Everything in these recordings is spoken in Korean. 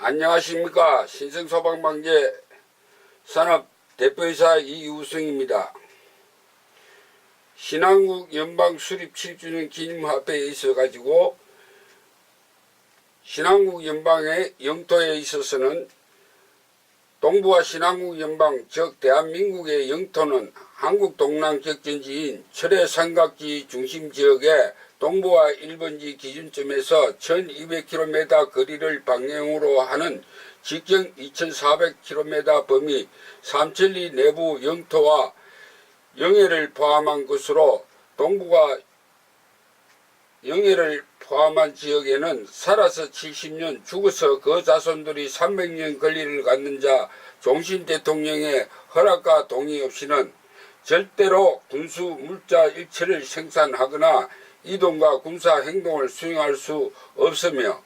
안녕하십니까 신성소방방제 산업 대표이사 이우승입니다. 신한국 연방 수립 7주년 기념화폐에 있어 가지고 신한국 연방의 영토에 있어서는 동부와 신한국 연방 즉 대한민국의 영토는 한국 동남 격전지인 철의 삼각지 중심 지역의 동부와 1번지 기준점에서 1200km 거리를 방향으로 하는 직경 2400km 범위 삼천리 내부 영토와 영해를 포함한 것으로 동부가 영해를 포함한 지역에는 살아서 70년 죽어서 그 자손들이 300년 권리를 갖는 자 종신 대통령의 허락과 동의 없이는 절대로 군수 물자 일체를 생산하거나 이동과 군사 행동을 수행할 수 없으며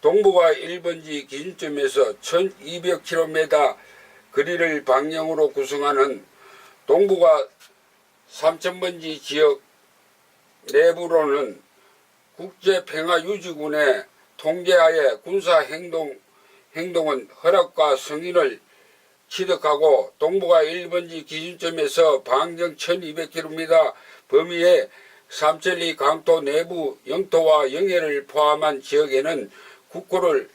동부가 1번지 기준점에서 1200km 거리를 방향으로 구성하는 동부가 3000번지 지역 내부로는 국제평화유지군의 통제하에 군사행동, 행동은 허락과 승인을 취득하고 동부가 1번지 기준점에서 방정 1200km 범위의 삼천리 강도 내부 영토와 영해를 포함한 지역에는 국고를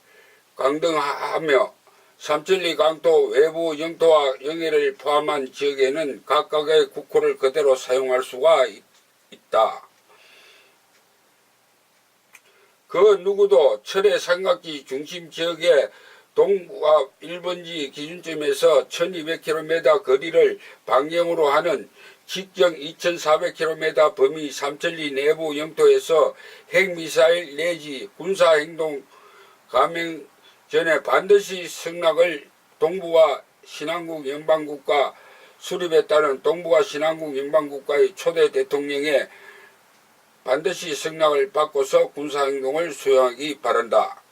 강등하며 삼천리 강도 외부 영토와 영해를 포함한 지역에는 각각의 국호를 그대로 사용할 수가 있- 있다. 그 누구도 철의 삼각지 중심 지역의 동부와 1번지 기준점에서 1200km 거리를 방향으로 하는 직경 2400km 범위 삼천리 내부 영토에서 핵미사일 내지 군사행동 감행 전에 반드시 승낙을 동부와 신한국 연방국가 따른 동부와 신한국 연방국가의 초대 대통령의 반드시 승낙을 받고서 군사행동을 수행하기 바란다.